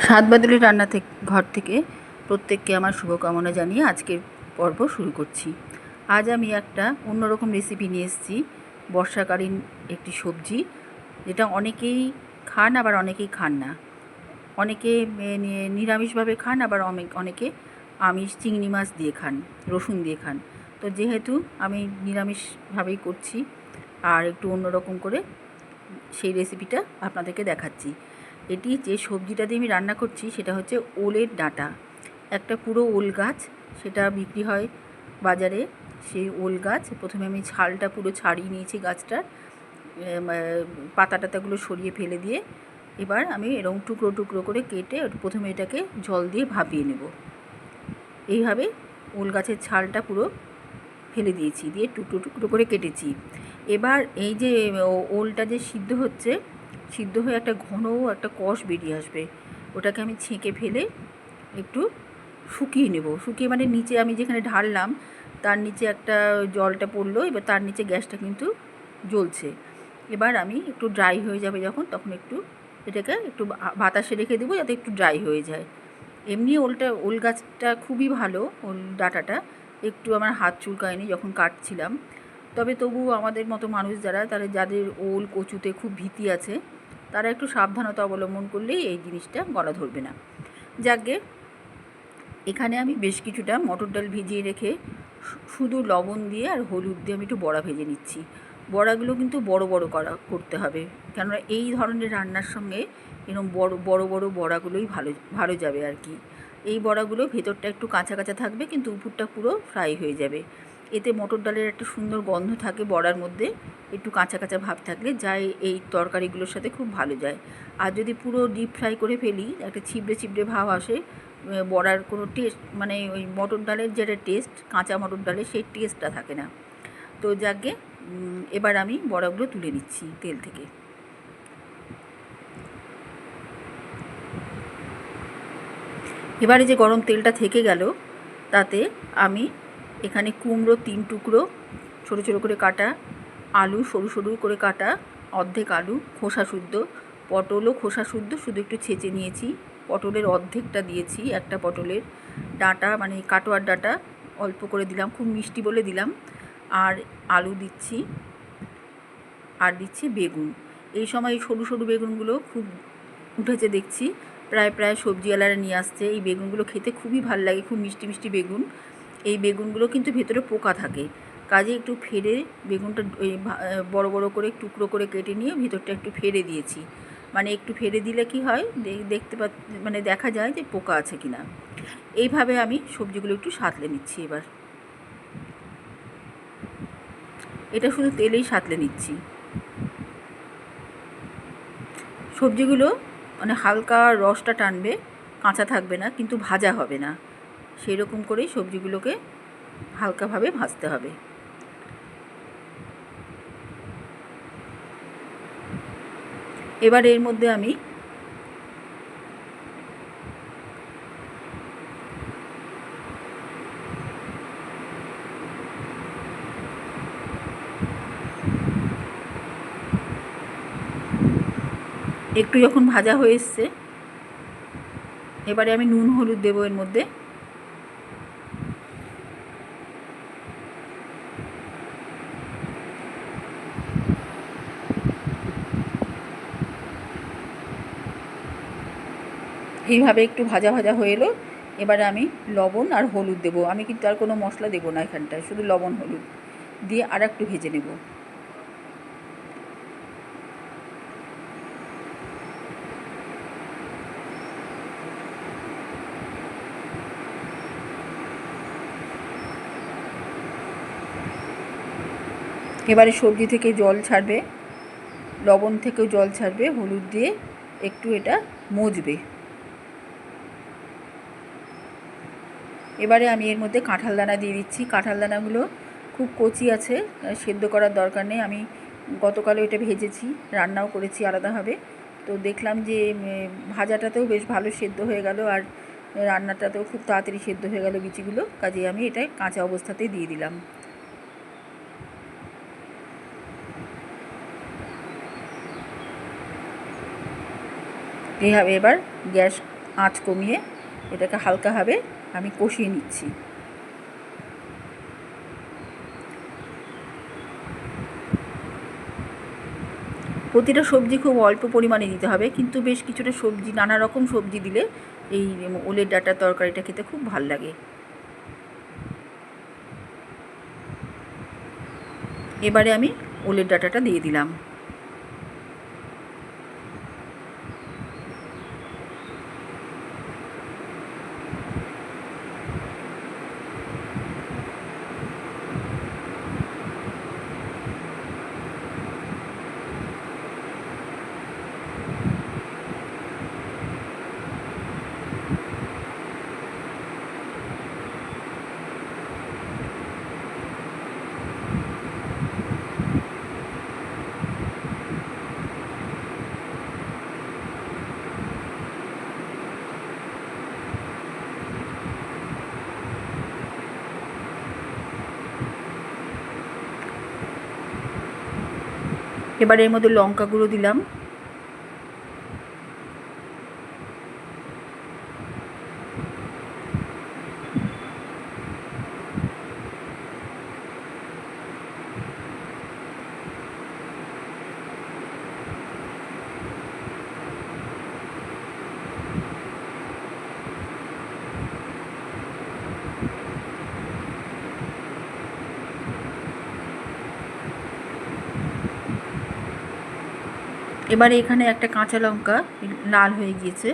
স্বাদ বাদুলি রান্না থেকে, ঘর থেকে প্রত্যেককে আমার শুভকামনা জানিয়ে আজকের পর্ব শুরু করছি। আজ আমি একটা অন্যরকম রেসিপি নিয়ে এসেছি, বর্ষাকালীন একটি সবজি, যেটা অনেকেই খান আবার অনেকেই খান না। অনেকে নিরামিষভাবে খান, আবার অনেক- অনেকে আমিষ, চিংড়ি মাছ দিয়ে খান, রসুন দিয়ে খান। তো যেহেতু আমি নিরামিষভাবেই করছি, আর একটু অন্যরকম করে সেই রেসিপিটা আপনাদেরকে দেখাচ্ছি। এটি যে সবজিটা দিয়ে আমি রান্না করছি সেটা হচ্ছে ওলের ডাঁটা। একটা পুরো ওল গাছ, সেটা বিক্রি হয় বাজারে। সেই ওল গাছ, প্রথমে আমি ছালটা পুরো ছাড়িয়ে নিয়েছি গাছটার পাতা টাতাগুলো সরিয়ে ফেলে দিয়ে। এবার আমি এরকম টুকরো টুকরো করে কেটে প্রথমে এটাকে জল দিয়ে ভাপিয়ে নেব। এইভাবে ওল গাছের ছালটা পুরো ফেলে দিয়েছি, দিয়ে টুকরো টুকরো করে কেটেছি। এবার এই যে ওলটা যে সিদ্ধ হচ্ছে সিদ্ধ হয়ে একটা ঘন একটা কষ বেরিয়ে আসবে। ওটাকে আমি ছেঁকে ফেলে একটু শুকিয়ে নেব। শুকিয়ে মানে নিচে আমি যেখানে ঢাললাম, তার নিচে একটা জলটা পড়ল, এবার তার নিচে গ্যাসটা কিন্তু জ্বলছে। এবার আমি একটু ড্রাই হয়ে যাবে যখন, তখন একটু এটাকে একটু বাতাসে রেখে দেবো যাতে একটু ড্রাই হয়ে যায়। এমনি ওলটা, ওল গাছটা খুবই ভালো, ওল ডাটাটা। একটু আমার হাত চুলকায়নি যখন কাটছিলাম। তবে তবু আমাদের মতো মানুষ যারা, তারা যাদের ওল কচুতে খুব ভীতি আছে, তারা একটু সাবধানতা অবলম্বন করলেই এই জিনিসটা গলা ধরবে না। যাকে এখানে আমি বেশ কিছুটা মটর ডাল ভিজিয়ে রেখে শুধু লবণ দিয়ে আর হলুদ দিয়ে আমি একটু বড়া ভেজে নিচ্ছি। বড়াগুলো কিন্তু বড় বড় করা, করতে হবে। কেননা এই ধরনের রান্নার সঙ্গে এরকম বড় বড় বড় বড়াগুলোই ভালো ভালো যাবে আর কি। এই বড়াগুলো ভেতরটা একটু কাঁচা কাঁচা থাকবে, কিন্তু উপরটা পুরো ফ্রাই হয়ে যাবে। এতে মটর ডালের একটা সুন্দর গন্ধ থাকে বড়ার মধ্যে, একটু কাঁচা কাঁচা ভাব থাকলে যাই এই- তরকারিগুলোর সাথে খুব ভালো যায়। আর যদি পুরো ডিপ ফ্রাই করে ফেলি, একটা ছিবড়ে ছিবড়ে ভাব আসে বড়ার কোনো টেস্ট মানে ওই মটর ডালের যেটা টেস্ট কাঁচা মটর ডালের সেই টেস্টটা থাকে না। তো যাকে এবার আমি বড়াগুলো তুলে নিচ্ছি তেল থেকে। এবারে যে গরম তেলটা থেকে গেল, তাতে আমি এখানে কুমড়ো তিন টুকরো, ছোটো ছোটো করে কাটা, আলু সরু সরু করে কাটা, অর্ধেক আলু খোসা শুদ্ধ, পটলও খোসা শুদ্ধ, শুধু একটু ছেঁচে নিয়েছি। পটলের অর্ধেকটা দিয়েছি, একটা পটলের ডাঁটা মানে কাটোয়ার ডাঁটা, অল্প করে দিলাম, খুব মিষ্টি বলে দিলাম। আর আলু দিচ্ছি, আর দিচ্ছি বেগুন। এই সময় এই সরু সরু বেগুনগুলো খুব উঠেছে দেখছি, প্রায় প্রায় সবজিওয়ালারা নিয়ে আসছে। এই বেগুনগুলো খেতে খুবই ভালো লাগে খুব মিষ্টি মিষ্টি বেগুন। এই বেগুনগুলো কিন্তু ভেতরে পোকা থাকে। কাজে একটু ফেরে বেগুনটা বড় বড় করে, টুকরো করে কেটে নিয়ে ভেতরটা একটু ফেরে দিয়েছি। মানে একটু ফেরে দিলে কি হয় দেখতে পা মানে দেখা যায় যে পোকা আছে কি না এইভাবে আমি সবজিগুলো একটু সাঁতলে নিচ্ছি এবার। এটা শুধু তেলেই সাঁতলে নিচ্ছি। সবজিগুলো মানে হালকা রসটা টানবে, কাঁচা থাকবে না, কিন্তু ভাজা হবে না। সেই রকম করেই সবজিগুলোকে হালকাভাবে ভাজতে হবে। এবার এর মধ্যে আমি একটু যখন ভাজা হয়ে এসছে, এবারে আমি নুন, হলুদ দেবো এর মধ্যে। এইভাবে একটু ভাজা ভাজা হয়ে এলো। এবারে আমি লবণ আর হলুদ দেবো। আমি কিন্তু আর কোনো মশলা দেবো না এখানটায়, শুধু লবণ, হলুদ দিয়ে আর একটু ভেজে নেব। এবারে সবজি থেকে জল ছাড়বে, লবণ থেকেও জল ছাড়বে, হলুদ দিয়ে একটু এটা মজবে। এবারে আমি এর মধ্যে কাঁঠাল দানা দিয়ে দিচ্ছি। কাঁঠাল দানাগুলো খুব কচি আছে সেদ্ধ করার দরকার নেই। আমি গতকালও এটা ভেজেছি, রান্নাও করেছি আলাদাভাবে। তো দেখলাম যে ভাজাটাতেও বেশ ভালো সেদ্ধ হয়ে গেল আর রান্নাটাতেও খুব তাড়াতাড়ি সেদ্ধ হয়ে গেল বিচিগুলো। কাজে আমি এটা কাঁচা অবস্থাতেই দিয়ে দিলাম। এইভাবে এবার গ্যাস আঁচ কমিয়ে এটাকে হালকাভাবে আমি কষিয়ে নিচ্ছি। প্রতিটা সবজি খুব অল্প পরিমাণে দিতে হবে, কিন্তু বেশ কিছুটা সবজি, নানা রকম সবজি দিলে এই ওলের ডাটার তরকারিটা খেতে খুব ভালো লাগে। এবারে আমি ওলের ডাটাটা দিয়ে দিলাম। এবার এর মধ্যে লঙ্কা গুঁড়ো দিলাম। এবারে এখানে একটা কাঁচা লঙ্কা লাল হয়ে গিয়েছে,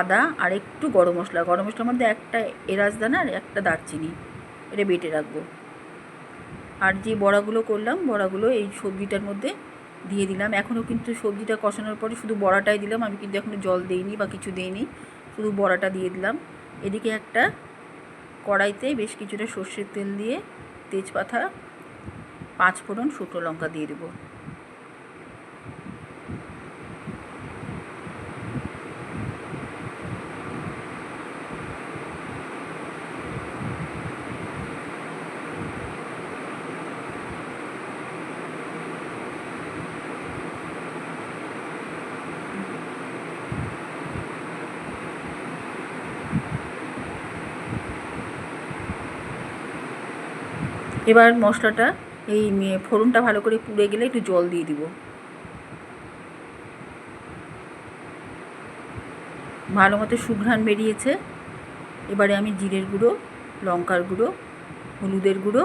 আদা আর একটু গরম মশলা। গরম মশলার মধ্যে একটা এলাচ দানা আর একটা দারচিনি, এটা বেটে রাখব। আর যে বড়াগুলো করলাম, বড়াগুলো এই সবজিটার মধ্যে দিয়ে দিলাম। এখনও কিন্তু সবজিটা কষানোর পরে শুধু বড়াটাই দিলাম। আমি কিন্তু এখনও জল দিইনি বা কিছু দিইনি, শুধু বড়াটা দিয়ে দিলাম। এদিকে একটা কড়াইতে বেশ কিছুটা সর্ষের তেল দিয়ে তেজপাতা পাঁচ ফোড়ন শুকনো লঙ্কা দিয়ে দেবো। এবার মশলাটা এই ফোড়নটা ভালো করে পুড়ে গেলে একটু জল দিয়ে দিব। ভালো মতো সুঘ্রাণ বেরিয়েছে। এবারে আমি জিরের গুঁড়ো, লঙ্কার গুঁড়ো, হলুদের গুঁড়ো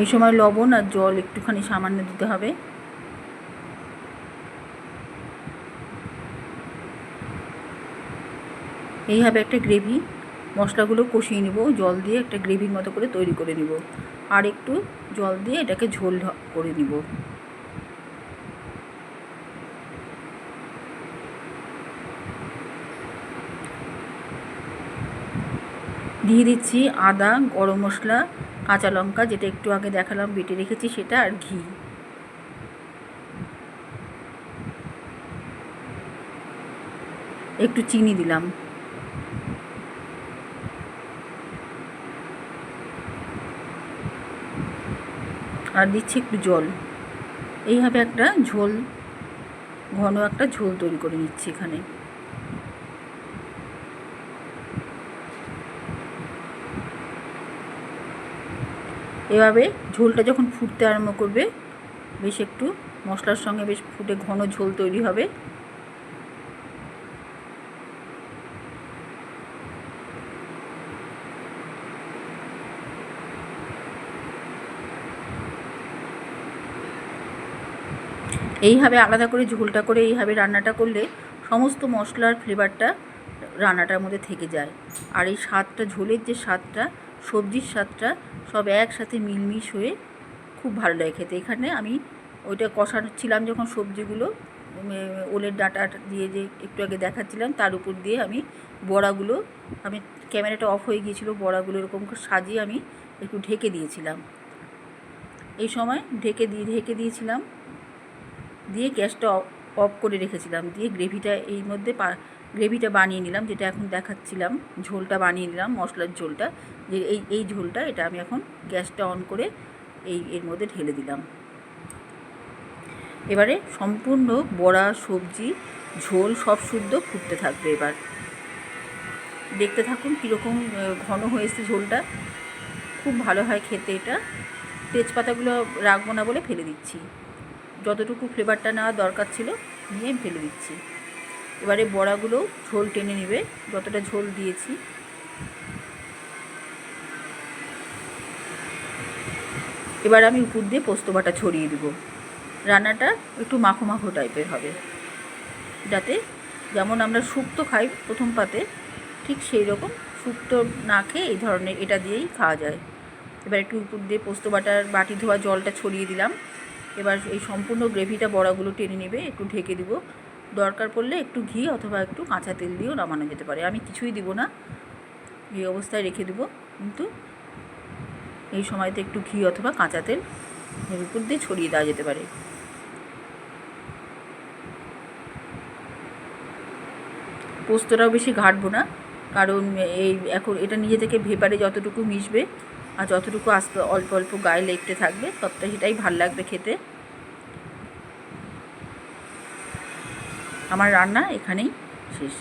এই সময় লবণ আর জল একটুখানি সামান্য দিতে হবে। এইভাবে একটা গ্রেভি। মশলাগুলো কষিয়ে নেব, জল দিয়ে একটা গ্রেভির মতো করে তৈরি করে নেব। আর একটু জল দিয়ে এটাকে ঝোল করে নিব। দিয়ে দিচ্ছি আদা, গরম মশলা কাঁচা লঙ্কা, যেটা একটু আগে দেখালাম, বেটে রেখেছি সেটা আর ঘি। একটু চিনি দিলাম। আর দিচ্ছি একটু জল। এইভাবে একটা ঝোল, ঘন একটা ঝোল তৈরি করে নিচ্ছি এখানে। এভাবে ঝোলটা যখন ফুটতে আরম্ভ করবে, বেশ একটু মশলার সঙ্গে বেশ ফুটে ঘন ঝোল তৈরি হবে। এইভাবে আলাদা করে ঝোলটা করে এইভাবে রান্নাটা করলে সমস্ত মশলার ফ্লেভারটা রান্নাটার মধ্যে থেকে যায়। আর এই স্বাদটা, ঝোলের যে স্বাদটা, সবজির স্বাদটা সব একসাথে মিলমিশ হয়ে খুব ভালো লাগে খেতে। এখানে আমি ওইটা কষাচ্ছিলাম যখন সবজিগুলো ওলের ডাঁটা দিয়ে যে একটু আগে দেখাচ্ছিলাম, তার উপর দিয়ে আমি বড়াগুলো, আমি ক্যামেরাটা অফ হয়ে গিয়েছিল, বড়াগুলো এরকম সাজিয়ে আমি একটু ঢেকে দিয়েছিলাম। এই সময় ঢেকে দিয়ে, ঢেকে দিয়েছিলাম, দিয়ে গ্যাসটা অফ- করে রেখেছিলাম, দিয়ে গ্রেভিটা এই মধ্যে গ্রেভিটা বানিয়ে নিলাম, যেটা এখন দেখাচ্ছিলাম, ঝোলটা বানিয়ে নিলাম, মশলার ঝোলটা। যে এই এই ঝোলটা, এটা আমি এখন গ্যাসটা অন করে এই, এর মধ্যে ঢেলে দিলাম। এবারে সম্পূর্ণ বড়া, সবজি, ঝোল সব শুদ্ধ ফুটতে থাকবে এবার। দেখতে থাকুন কীরকম ঘন হয়েছে ঝোলটা। খুব ভালো হয় খেতে এটা। তেজপাতাগুলো রাখব না বলে ফেলে দিচ্ছি। যতটুকু ফ্লেভারটা নেওয়ার দরকার ছিল, নিয়ে ফেলে দিচ্ছি। এবারে বড়াগুলো ঝোল টেনে নেবে, যতটা ঝোল দিয়েছি। এবার আমি উপর দিয়ে পোস্ত বাটা ছড়িয়ে দেবো। রান্নাটা একটু মাখো মাখো টাইপের হবে। যাতে যেমন আমরা শুক্তো খাই প্রথম পাতে, ঠিক সেই রকম শুক্তো না খেয়ে এই ধরনের এটা দিয়েই খাওয়া যায়। এবার একটু উপর দিয়ে পোস্ত বাটার বাটি ধোয়া জলটা ছড়িয়ে দিলাম। এবার এই সম্পূর্ণ গ্রেভিটা বড়াগুলো টেনে নেবে, একটু ঢেকে দিব। দরকার পড়লে একটু ঘি অথবা একটু কাঁচা তেল দিয়েও নামানো যেতে পারে। আমি কিছুই দিব না। এই অবস্থায় রেখে দেবো। কিন্তু এই সময়তে একটু ঘি অথবা কাঁচা তেল এর উপর দিয়ে ছড়িয়ে দেওয়া যেতে পারে। পোস্তটাও বেশি ঘাটবো না। কারণ এই এখন এটা নিজে থেকে ভেপারে যতটুকু মিশবে আর যতটুকু আস্তে অল্প অল্প গায়ে লেগতে থাকবে ততটা সেটাই ভালো লাগবে খেতে। আমার রান্না এখানেই শেষ।